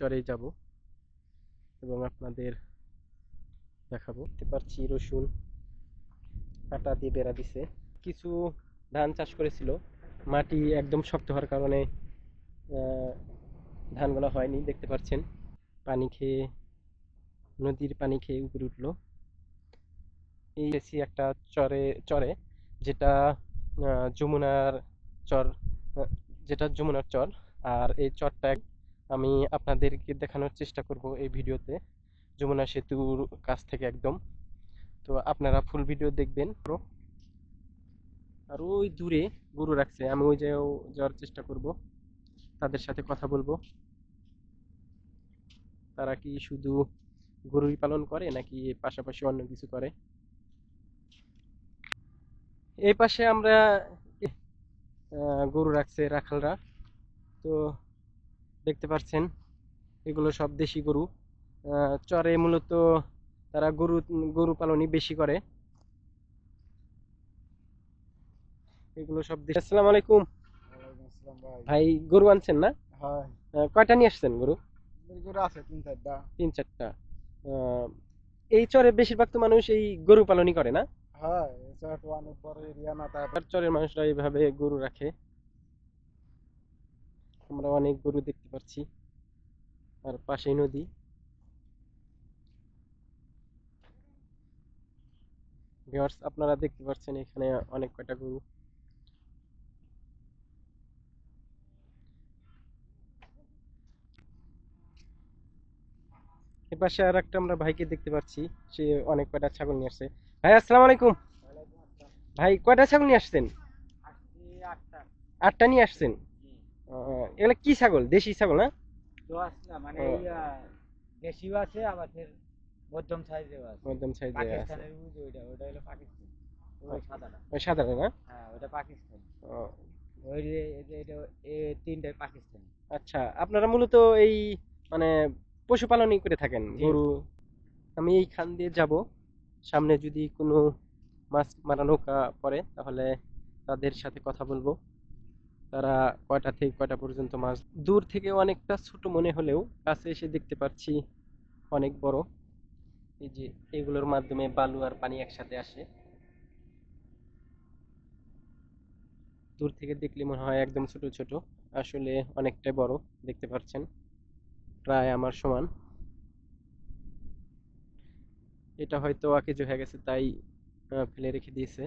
চরে যাব এবং আপনাদের দেখাবো। দেখতে পাচ্ছি রসুন কাটা দিয়ে বেড়া দিছে। কিছু ধান চাষ করেছিল। মাটি একদম শক্ত হওয়ার কারণে ধানগুলো হয়নি, দেখতে পাচ্ছেন। পানি খেয়ে, নদীর পানি খেয়ে উপরে উঠল। এই এসি একটা চরে চরে যেটা যমুনার চর যেটা যমুনার চর, আর এই চরটা আমি আপনাদেরকে দেখানোর চেষ্টা করব এই ভিডিওতে। যমুনা সেতুর কাছ থেকে একদম। তো আপনারা ফুল ভিডিও দেখবেন। আর ওই দূরে গরু রাখছে। আমি ওই জায়গাও যাওয়ার চেষ্টা করব। তাদের সাথে কথা বলব। তারা কি শুধু গরুই পালন করে, নাকি পাশাপাশি অন্য কিছু করে? এই পাশে আমরা গরু রাখছে রাখালরা। তো দেখতে পাচ্ছেন এগুলো সব দেশি গরু। চরে মূলত তারা গরু গরু পালনই বেশি করে। এগুলো সব দেশি। আসসালামু আলাইকুম। ভাই। গরু আনছেন না? কয়টা নিয়ে আসছেন গরু? করে আছে তিন চারটা। তিন চারটা। এই চরে বেশিরভাগ তো মানুষ এই গরু পালনই করে না? হয় চরের মানুষরা এইভাবে গরু রাখে। আমরা অনেক গরু দেখতে পাচ্ছি। আর পাশেই নদী। ভিউয়ার্স আপনারা দেখতে পাচ্ছেন এখানে অনেক কয়টা গরু। এ পাশে আর একটা আমরা ভাইকে দেখতে পাচ্ছি সে অনেক কয়টা ছাগল নিয়ে আসছে। ভাই আসসালামু আলাইকুম। ভাই কয়টা ছাগল নিয়ে আসছেন? আটটা নিয়ে আসছেন? এগুলা কি ছাগল? দেশি ছাগল না? না মানে দেশিও আছে আবার ফের মধ্যম সাইজেও আছে। মধ্যম সাইজে আছে। পাকিস্তানের ওইটা ওইটা হলো পাকিস্তান। ওই সাদাটা। ওই সাধারণ না? হ্যাঁ ওটা পাকিস্তান। ওই যে এই যে এটা তিনটাই পাকিস্তান। আচ্ছা আপনারা মূলত এই মানে পশুপালনই করে থাকেন। গরু? আমি এই খান দিয়ে যাব। সামনে যদি কোনো মাছ মারা নৌকা পড়ে তাহলে তাদের সাথে কথা বলব। তারা কয়টা থেকে কয়টা পর্যন্ত মাছ দূর থেকে অনেকটা ছোট মনে হলেও কাছে এসে দেখতে পাচ্ছি অনেক বড়। এই যে এগুলোর মাধ্যমে বালু আর পানি একসাথে আসে। দূর থেকে দেখলে মনে হয় একদম ছোট ছোট। আসলে অনেকটাই বড়, দেখতে পাচ্ছেন? প্রায় আমার সমান। এটা হয়তো আকেজো হয়ে গেছে, তাই ফেলে রেখে দিয়েছে।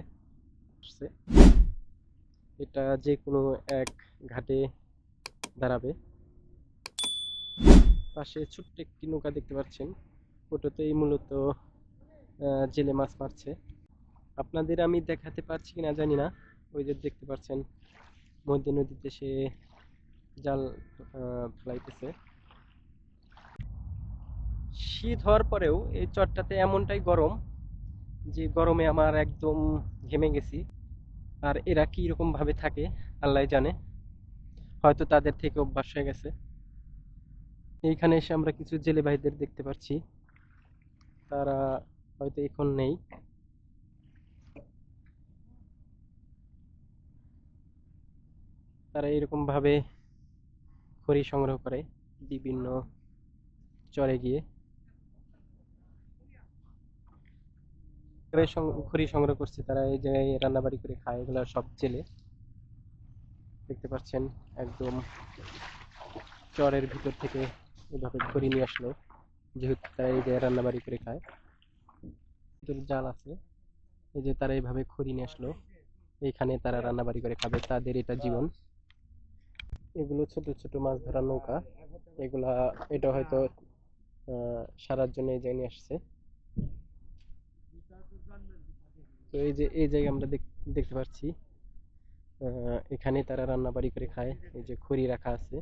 এটা যে কোনো এক ঘাটে দাঁড়াবে। পাশে ছোট্ট একটি নৌকা দেখতে পাচ্ছেন। ওটাতেই মূলত জেলে মাছ মারছে। আপনাদের আমি দেখাতে পারছি কিনা জানি না। ওই যে দেখতে পাচ্ছেন, মধ্যে নদীতে সে জাল ফেলাইতেছে। শীত হওয়ার পরেও এই চরটাতে এমনটাই গরম যে গরমে আমার একদম ঘেমে গেছি। আর এরা কি রকম ভাবে থাকে, আল্লাহ জানে। হয়তো তাদের থেকে অভ্যাস হয়ে গেছে। এইখানে এসে আমরা কিছু জেলে ভাইদের দেখতে পাচ্ছি। তারা হয়তো এখন নেই। তারা এরকম ভাবে খড়ি সংগ্রহ করে, বিভিন্ন চরে গিয়ে। খড়ি সং- খড়ি সংগ্রহ করছে, তারা এই জায়গায় রান্নাবাড়ি করে খায়, এগুলো সব জেলে। দেখতে পাচ্ছেন, একদম চরের ভিতর থেকে এভাবে খড়ি নিয়ে আসলো, যেহেতু তারা এই জায়গায় রান্নাবাড়ি করে খায়। ভিতরে জাল আছে, এই যে তারা এইভাবে খড়ি নিয়ে আসলো, এইখানে তারা রান্নাবাড়ি করে খাবে, তাদের এটা জীবন। এগুলো ছোট ছোট মাছ ধরার নৌকা, এগুলা, এটা হয়তো সারার জন্য এই জায়গায় নিয়ে আসছে। তো এই যে, এই জায়গায় আমরা দেখ- দেখতে পাচ্ছি এখানে তারা রান্না বাড়ি করে খায়, এই যে খড়ি রাখা আছে।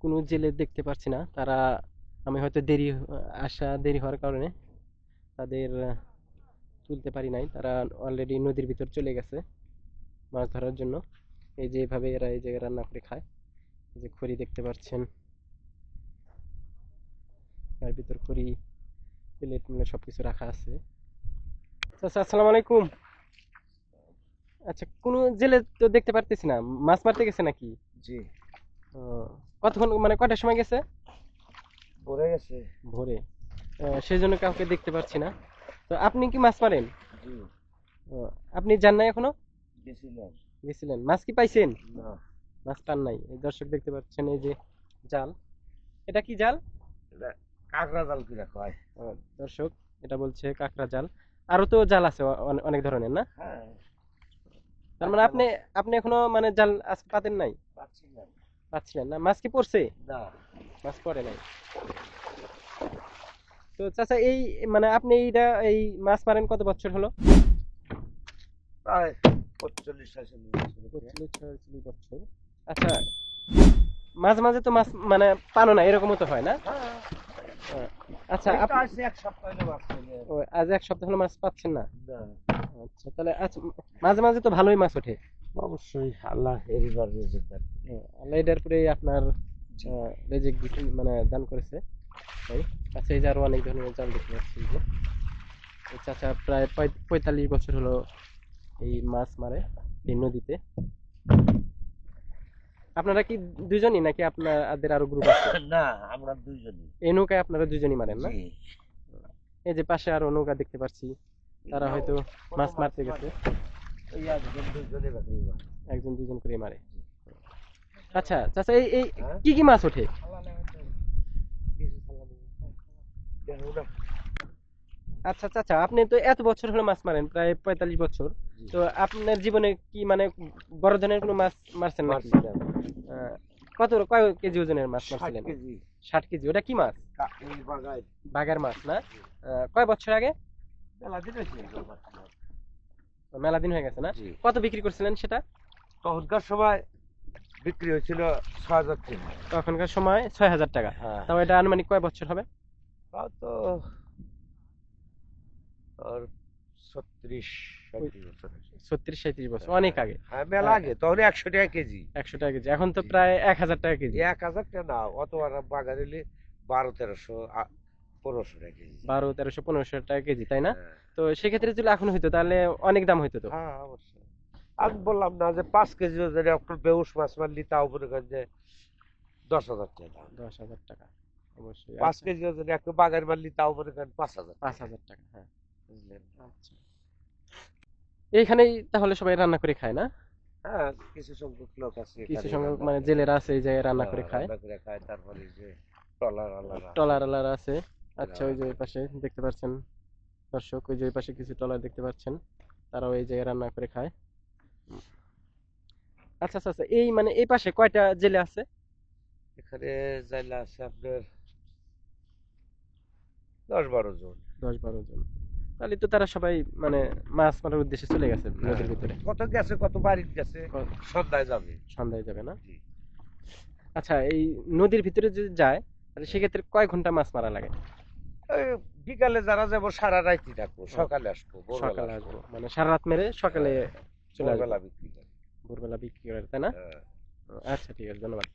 কোনো জেলে দেখতে পাচ্ছি না, তারা, আমি হয়তো দেরি, আসা দেরি হওয়ার কারণে তাদের তুলতে পারি নাই। তারা অলরেডি নদীর ভিতর চলে গেছে মাছ ধরার জন্য। এই যে এভাবে এরা এই জায়গায় রান্না করে খায়। এই যে খড়ি দেখতে পাচ্ছেন। তার ভিতর খড়ি, প্লেট মিলে সবকিছু রাখা আছে। আচ্ছা আসসালামু আলাইকুম। আচ্ছা কোনো জেলে তো দেখতে পারতেছি না। মাছ মারতে গেছে নাকি? জি। কতক্ষণ মানে কয়টার সময় গেছে? পড়ে গেছে। ভোরে। সেই জন্য কাউকে দেখতে পাচ্ছি না। তো আপনি কি মাছ মারেন? আপনি যান নাই এখনও? গেছিলেন। মাছ কি পাইছেন? না। মাছ পান নাই। এই দর্শক দেখতে পাচ্ছেন এই যে জাল। এটা কি জাল? কাঁকড়া জাল কিনা কয়। ও, দর্শক এটা বলছে কাঁকড়া জাল। আরও তো জাল আছে অনেক ধরনের না? হ্যাঁ। তার মানে আপনি আপনি এখনও মানে জাল আজকে পাতেন নাই? পাচ্ছিলেন না। মাছ কি পড়ছে? না। মাছ পড়ে নাই। তো চাচা এই মানে আপনি এইটা এই মাছ মারেন কত বছর হলো? প্রায়। পঁয়তাল্লিশ ছয়চল্লিশ বছর। আচ্ছা মাঝে মাঝে তো মাছ মানে পানো না এরকমও তো হয় না? হ্যাঁ। আচ্ছা আজ এক সপ্তাহ হলো মাছ পাচ্ছেন না? আচ্ছা তাহলে আচ্ছা মাঝে মাঝে তো ভালোই মাছ ওঠে। অবশ্যই আল্লাহ এরিবার রেজেক দেন। আল্লাহ এটার পরে আপনার রেজেক মানে দান করেছে। আচ্ছা এই যে আরও অনেক ধরনের জাল দেখতে পাচ্ছি। এই চাচা প্রায় পঁয়- পঁয়তাল্লিশ বছর হলো এই মাছ মারে এই নদীতে। আপনারা কি দুজনই নাকি আপনাদের আরও গ্রুপ আছে? না আমরা দুইজনই। এই নৌকায় আপনারা দুজনই মারেন না? এই যে পাশে আরও নৌকা দেখতে পাচ্ছি তারা হয়তো মাছ মারতে গেছে। একজন দুজন করে মারে। আচ্ছা চাচা এই এই হ্যাঁ? কি কি মাছ ওঠে। আচ্ছা চাচা আপনি তো এত বছর হলো মাছ মারেন প্রায় পঁয়তাল্লিশ বছর। তো আপনার জীবনে কি মানে বড় ধরনের কোনো মাছ মারছেন নাকি? কত কয় কেজি ওজনের মাছ মারছিলেন? ষাট কেজি। ওটা কি মাছ? বাঘের মাছ না? কয় বছর আগে? মেলা দিন হয়ে গেছে না? কত বিক্রি করছিলেন সেটা? তখনকার সময় বিক্রি হয়েছিল ছ হাজার টাকা তখনকার সময় ছয় হাজার টাকা। হ্যাঁ। তাও এটা আনুমানিক কয় বছর হবে? তাও তো ছত্রিশ। ছত্রিশ সাঁত্রিশ বছর অনেক আগে। হ্যাঁ মেলা আগে তখন একশো টাকা কেজি। একশো টাকা কেজি এখন তো প্রায় এক হাজার টাকা কেজি। এক হাজার টাকা না অত আর বাগান এলে বারো তেরোশো পনেরোশো টাকা কেজি। বারো তেরোশো পনেরোশো টাকা কেজি তাই না? হ্যাঁ। তো সেক্ষেত্রে যদি এখন হইতো তাহলে অনেক দাম হইতো তো? হ্যাঁ অবশ্যই। আমি বললাম না যে পাঁচ কেজি ওজনে আপনার বেউস মাছ মারলি তাও মনে করেন যে দশ হাজার টাকা দাম। দশ হাজার টাকা অবশ্যই। পাঁচ আচ্ছা, কেজি ওজনে একটা বাগান মারলি তাও মনে করেন পাঁচ হাজার পাঁচ হাজার টাকা হ্যাঁ। বুঝলেন? আচ্ছা। এইখানেই তাহলে সবাই রান্না করে খায় না? হ্যাঁ কিছু সংখ্যক লোক আছে কিছু সংখ্যক মানে জেলেরা আছে এই জায়গায় রান্না হ্যাঁ, করে খায়। রান্না করে খায় তারপরে যে টলার আলারা। আছে। আচ্ছা ওই যে ওই পাশে দেখতে পাচ্ছেন দর্শক ওই যে ওই পাশে কিছু টলার দেখতে পাচ্ছেন তারাও এই জায়গায় রান্না করে খায়। আচ্ছা আচ্ছা আচ্ছা এই মানে এই পাশে কয়টা জেলে আছে? এখানে জাইলা আছে আপনার দশ বারো জন। দশ বারো জন। তাহলে তো তারা সবাই মানে মাছ মারার উদ্দেশ্যে চলে গেছে নদীর হ্যাঁ। ভিতরে। কত গেছে কত বাড়ির গেছে সন্ধ্যায় যাবে। সন্ধ্যায় যাবে না? আচ্ছা এই নদীর ভিতরে যদি যায় তাহলে সেক্ষেত্রে কয় ঘণ্টা মাছ মারা লাগে? বিকালে যারা যাব সারা রাইতি থাকব সকালে আসব ভোরবেলা সকালে আসব। মানে সারা রাত মেরে সকালে চলে আসব। ভোরবেলা বিক্রি করে। ভোরবেলা বিক্রি করে তাই না? হ্যাঁ। আচ্ছা ঠিক আছে ধন্যবাদ।